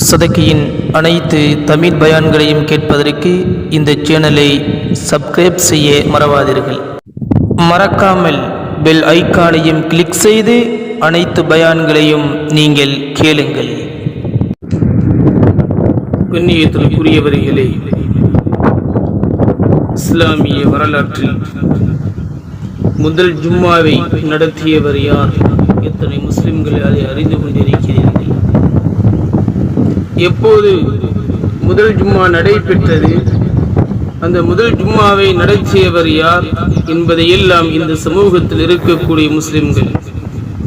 சதக்கியின் அனைத்து தமிழ் பயான்களையும் கேட்பதற்கு இந்த சேனலை சப்ஸ்கிரைப் செய்ய மறவாதீர்கள். மறக்காமல் பெல் ஐக்கானையும் கிளிக் செய்து அனைத்து பயான்களையும் நீங்கள் கேளுங்கள். கண்ணியத்திற்குரியவர்களே இஸ்லாமிய வரலாற்றில் முதல் ஜும்மாவை நடத்தியவர் யார்? எத்தனை முஸ்லிம்கள் அதை அறிந்து கொண்டிருக்கிறீர்கள் எப்போது முதல் ஜும்மா நடைபெற்றது? அந்த முதல் ஜும்மாவை நடத்தியவர் யார் என்பதை எல்லாம் இந்த சமூகத்தில் இருக்கக்கூடிய முஸ்லிம்கள்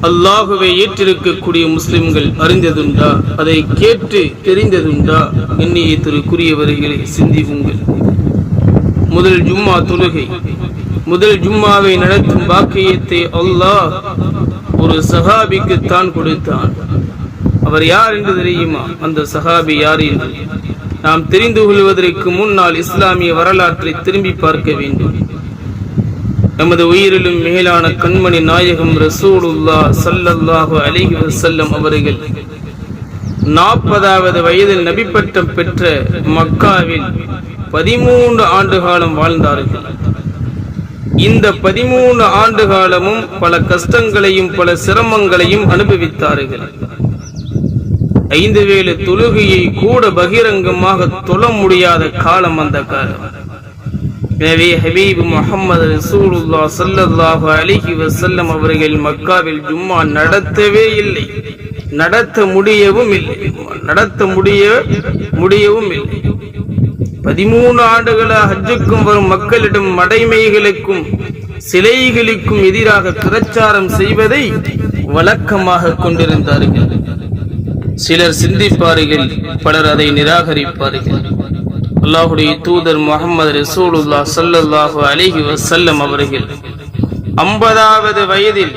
அல்லாஹுவை ஏற்றிருக்கக்கூடிய முஸ்லிம்கள் அறிந்ததுண்டா? அதை கேட்டு தெரிந்ததுண்டா? எண்ணியத்திற்குரியவர்களை சிந்திவுங்கள் முதல் ஜும்மா தொழுகை. முதல் ஜும்மாவை நடத்தும் பாக்கியத்தை அல்லாஹ் ஒரு சஹாபிக்கு தான் கொடுத்தான். அவர் யார் என்று தெரியுமா? அந்த சஹாபி யார் என்று? நாம் தெரிந்து கொள்வதற்கு முன்னால் இஸ்லாமிய வரலாற்றை திரும்பி பார்க்க வேண்டும். நமது உயிரிலும் மேலான கண்மணி நாயகம் ரசூலுல்லா சல்லல்லாஹு அலிஹி வசல்லம் அவர்கள் நாற்பதாவது வயதில் நபிப்பட்டம் பெற்ற மக்காவில் பதிமூன்று ஆண்டு காலம் வாழ்ந்தார்கள். இந்த பதிமூணு ஆண்டு காலமும் பல கஷ்டங்களையும் பல சிரமங்களையும் அனுபவித்தார்கள். ஐந்து வேலு தொழுகையை கூட பகிரங்கமாக தொழ முடியாத காலம் அந்த காலம். எனவே ஹபீப் முகமது ரசூலுல்லா ஸல்லல்லாஹு அலிஹி வசல்லம் அவர்கள் மக்காவில் ஜும்மா நடத்தவே இல்லை. நடத்த முடியவும் இல்லை. நடத்த முடிய முடியவும் இல்லை. பதிமூணு ஆண்டுகளாக ஹஜ்ஜுக்கும் வரும் மக்களிடம் மடைமைகளுக்கும் சிலைகளுக்கும் எதிராக பிரச்சாரம் செய்வதை வழக்கமாக கொண்டிருந்தார்கள். சிலர் சிந்திப்பார்கள் பலர் அதை நிராகரிப்பார்கள். அல்லாஹுடைய தூதர் முகமது ரசூலுல்லா ஸல்லல்லாஹு அலிஹி வசல்லம் அவர்கள் ஐம்பதாவது வயதில்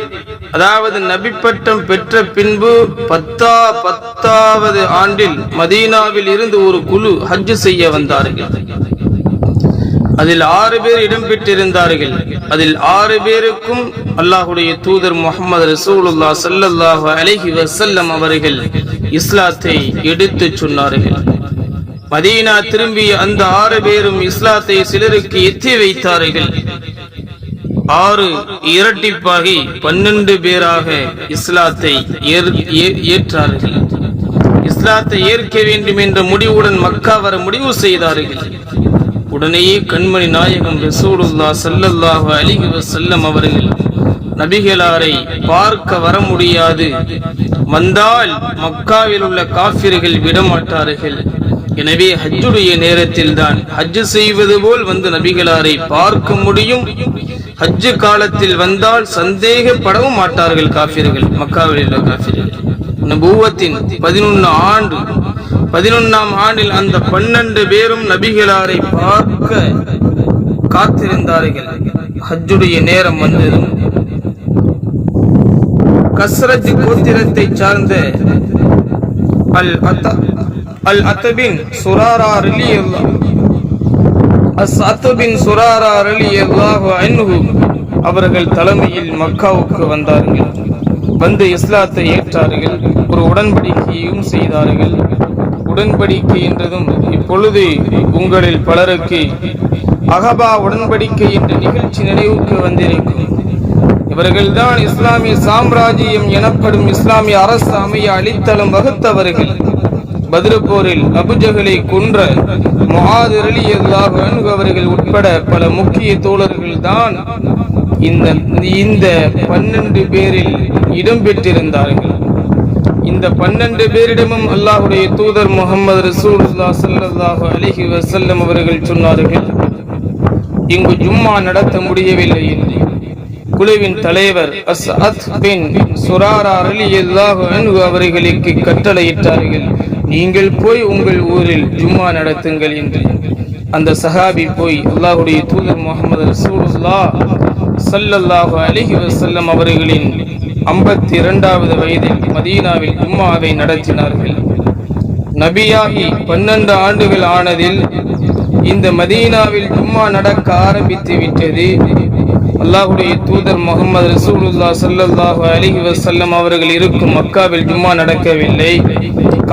அதாவது நபிப்பட்டம் பெற்ற பின்பு பத்தா பத்தாவது ஆண்டில் மதீனாவில் இருந்து ஒரு குழு ஹஜ் செய்ய வந்தார்கள். அதில் ஆறு பேர் இடம்பெற்றிருந்தார்கள் அதில் ஆறு பேருக்கும் அல்லாஹுடைய தூதர் முகமது ரசூலுல்லா சல்லல்லாஹ் அலஹி வசல்லம் அவர்கள் இஸ்லாத்தை எடுத்துச் சொன்னார்கள். மதீனா திரும்பிய அந்த ஆறு பேரும் இஸ்லாத்தை சிலருக்கு எத்தி வைத்தார்கள். ஆறு இரட்டிப்பாகி பன்னெண்டு பேராக இஸ்லாத்தை ஏற்- ஏற்றார்கள். இஸ்லாத்தை ஏற்க வேண்டும் என்ற முடிவுடன் மக்கா வர முடிவு செய்தார்கள். உடனேயே கண்மணி நாயகம் ரசூலுல்லா ஸல்லல்லாஹு அலைஹி வஸல்லம் அவர்கள் நபிகளாரை பார்க்க வர முடியாது. வந்தால் மக்காவில் உள்ள காபிர்கள் விடமாட்டார்கள். எனவே ஹஜ்ஜுடைய நேரத்தில் தான் ஹஜ் செய்வது போல் வந்து நபிகளாரை பார்க்க முடியும். ஹஜ்ஜு காலத்தில் வந்தால் சந்தேகப்படவும் மாட்டார்கள் காபிர்கள் மக்காவில் உள்ள காபிர்கள் நபூவத்தின் பதினொன்னு ஆண்டு பதினொன்னாம் ஆண்டில் அந்த பன்னெண்டு பேரும் நபிகளாரை பார்க்க காத்திருந்தார்கள். ஹஜ்ஜுடைய நேரம் வந்ததும் கஸ்ரஜ் கோத்திரத்தை சார்ந்த அல் அத்த அல் அத்தபின் சுராரா ரலி அஸ் அத்தபின் சுராரா ரலியல்லாஹு அன்ஹு அவர்கள் தலைமையில் மக்காவுக்கு வந்தார்கள். வந்து இஸ்லாத்தை ஏற்றார்கள். ஒரு உடன்படிக்கையும் செய்தார்கள். உடன்படிக்கை என்றதும் இப்பொழுது உங்களில் பலருக்கு அகபா உடன்படிக்கை என்ற நிகழ்ச்சி நினைவுக்கு வந்திருக்கும். இவர்கள்தான் இஸ்லாமிய சாம்ராஜ்யம் எனப்படும் இஸ்லாமிய அரசு அமைய அளித்தளம் வகுத்தவர்கள். பதில் போரில் அபுஜகளை கொன்ற முஹாது ரலியல்லாஹு அவர்கள் உட்பட பல முக்கிய தோழர்கள் தான் இந்த இந்த பன்னெண்டு பேரில் இடம்பெற்றிருந்தார்கள். இந்த பன்னெண்டு பேரிடமும் அல்லாஹுடைய தூதர் முகமது ரசூலுல்லாஹ் சல்லாஹு அலிஹி வசல்லம் அவர்கள் சொன்னார்கள். இங்கு ஜும்மா நடத்த முடியவில்லை என்று. குழுவின் தலைவர் அஸ்அத் பின் சுராரா ரலியல்லாஹு அன்பு அவர்களுக்கு கட்டளையிட்டார்கள் நீங்கள் போய் உங்கள் ஊரில் ஜும்மா நடத்துங்கள் என்று. அந்த சஹாபி போய் அல்லாஹுடைய தூதர் முகமது ரசூலுல்லாஹ் சல்லல்லாஹு அலிஹி வசல்லம் அவர்களின் ஐம்பத்தி இரண்டாவது வயதில் மதீனாவில் உம்மாவை நடத்தினார்கள். நபியாகி பன்னெண்டு ஆண்டுகள் ஆனதில் இந்த மதீனாவில் ஜும்மா நடக்க ஆரம்பித்து விட்டது. அல்லாஹுடைய தூதர் முகமது ரசூலுல்லா ஸல்லல்லாஹு அலைஹி வசல்லம் அவர்கள் இருக்கும் மக்காவில் ஜும்மா நடக்கவில்லை.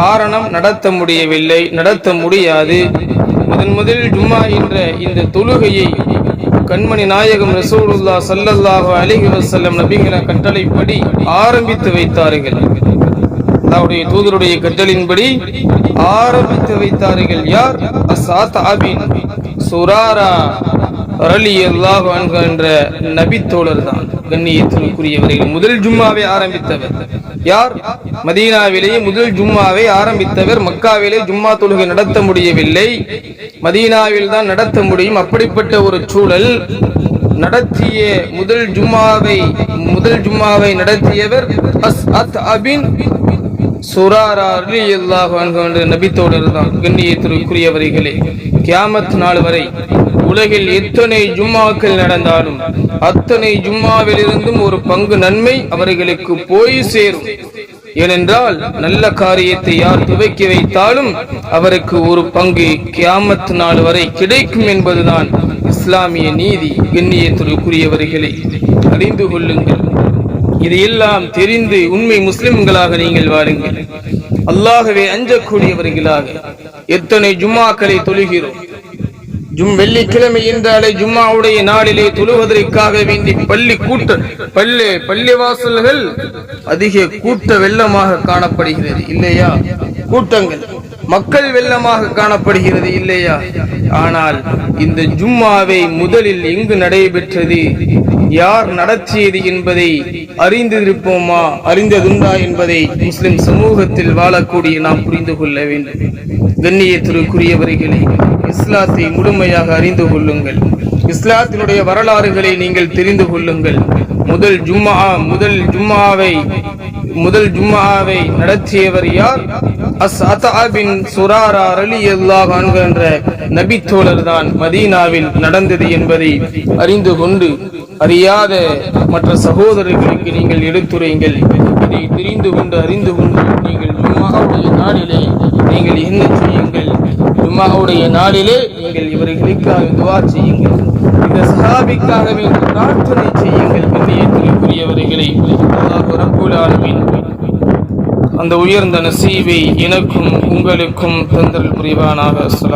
காரணம் நடத்த முடியவில்லை நடத்த முடியாது. முதன் முதலில் ஜும்மா என்ற இந்த தொழுகையை கண்மணி நாயகம் ரசூலுல்லா சல்லல்லாஹு அலிஹி வசல்லம் நபிங்கிற கட்டளைப்படி ஆரம்பித்து வைத்தார்கள். அல்லாவுடைய தூதருடைய கட்டளின்படி ஆரம்பித்து வைத்தார்கள். யார்? அசாத்தாபின் சுராரா ரலியல்லாஹு அன்ஹு என்ற நபி தோழர் தான் கண்ணியத்திற்குரியவர்கள் முதல் ஜும்மாவை ஆரம்பித்தவர். யார்? மதீனாவிலேயே முதல் ஜும்மாவை ஆரம்பித்தவர். மக்காவிலே ஜும்மா தொழுகை நடத்த முடியவில்லை. மதீனாவில் தான் நடத்த முடியும். அப்படிப்பட்ட ஒரு சூழல் நடத்திய முதல் ஜும்மாவை முதல் ஜும்மாவை நடத்தியவர் அஸ் அத் அபின் சுராரா ரலியல்லாஹு அன்ஹு என்ற தான் கண்ணியத்திற்குரியவர்களே கியாமத் நாள் வரை உலகில் எத்தனை ஜும்மாக்கள் நடந்தாலும் அத்தனை ஜும்மாவிலிருந்தும் ஒரு பங்கு நன்மை அவர்களுக்கு போய் சேரும். ஏனென்றால் நல்ல காரியத்தை யார் துவக்கி வைத்தாலும் அவருக்கு ஒரு பங்கு கியாமத் நாள் வரை கிடைக்கும் என்பதுதான் இஸ்லாமிய நீதி கண்ணியத்திற்குரியவர்களை. அறிந்து கொள்ளுங்கள். இதையெல்லாம் தெரிந்து உண்மை முஸ்லிம்களாக நீங்கள் வாருங்கள். அல்லாகவே அஞ்சக்கூடியவர்களாக எத்தனை ஜும்மாக்களை தொழுகிறோம். ஜும் வெள்ளிக்கிழமை என்றாலே ஜும்மாவுடைய நாளிலே தொழுவதற்காக வேண்டி பள்ளி கூட்ட பள்ளி பள்ளிவாசல்கள் அதிக கூட்ட வெள்ளமாக காணப்படுகிறது. இல்லையா? கூட்டங்கள். மக்கள் வெள்ளமாக காணப்படுகிறது இல்லையா? ஆனால் இந்த ஜும்மாவை முதலில் எங்கு நடைபெற்றது? யார் நடத்தியது என்பதை அறிந்திருப்போமா? அறிந்ததுண்டா என்பதை முஸ்லிம் சமூகத்தில் வாழக்கூடிய நாம் புரிந்து கொள்ள வேண்டும். கண்ணியத்திற்குரியவர்களை இஸ்லாத்தை முழுமையாக அறிந்து கொள்ளுங்கள். இஸ்லாத்தினுடைய வரலாறுகளை நீங்கள் தெரிந்து கொள்ளுங்கள். முதல் ஜும்மா முதல் ஜும்மாவை முதல் ஜும்மாவை நடத்தியவர் யார்? அஸ்அதாபின் சுராரா ரலியல்லாஹு என்ற நபி தோழர் தான் மதீனாவில் நடந்தது என்பதை அறிந்து கொண்டு அறியாத மற்ற சகோதரர்களுக்கு நீங்கள் எடுத்துரைங்கள். இதை தெரிந்து கொண்டு அறிந்து கொண்டு நீங்கள் ஜும்மாவுடைய நாளிலே நீங்கள் என்ன செய்யுங்கள்? ஜும்மாவுடைய நாளிலே நீங்கள் இவர்களுக்காக துவா செய்யுங்கள். இந்த சஹாபிக்காக பிரார்த்தனை செய்யுங்கள். கண்ணியத்திற்குரியவர்களை அல்லாஹ் ரப்புல் அந்த உயர்ந்த நசீவை எனக்கும் உங்களுக்கும் தந்தல் புரிவானாக.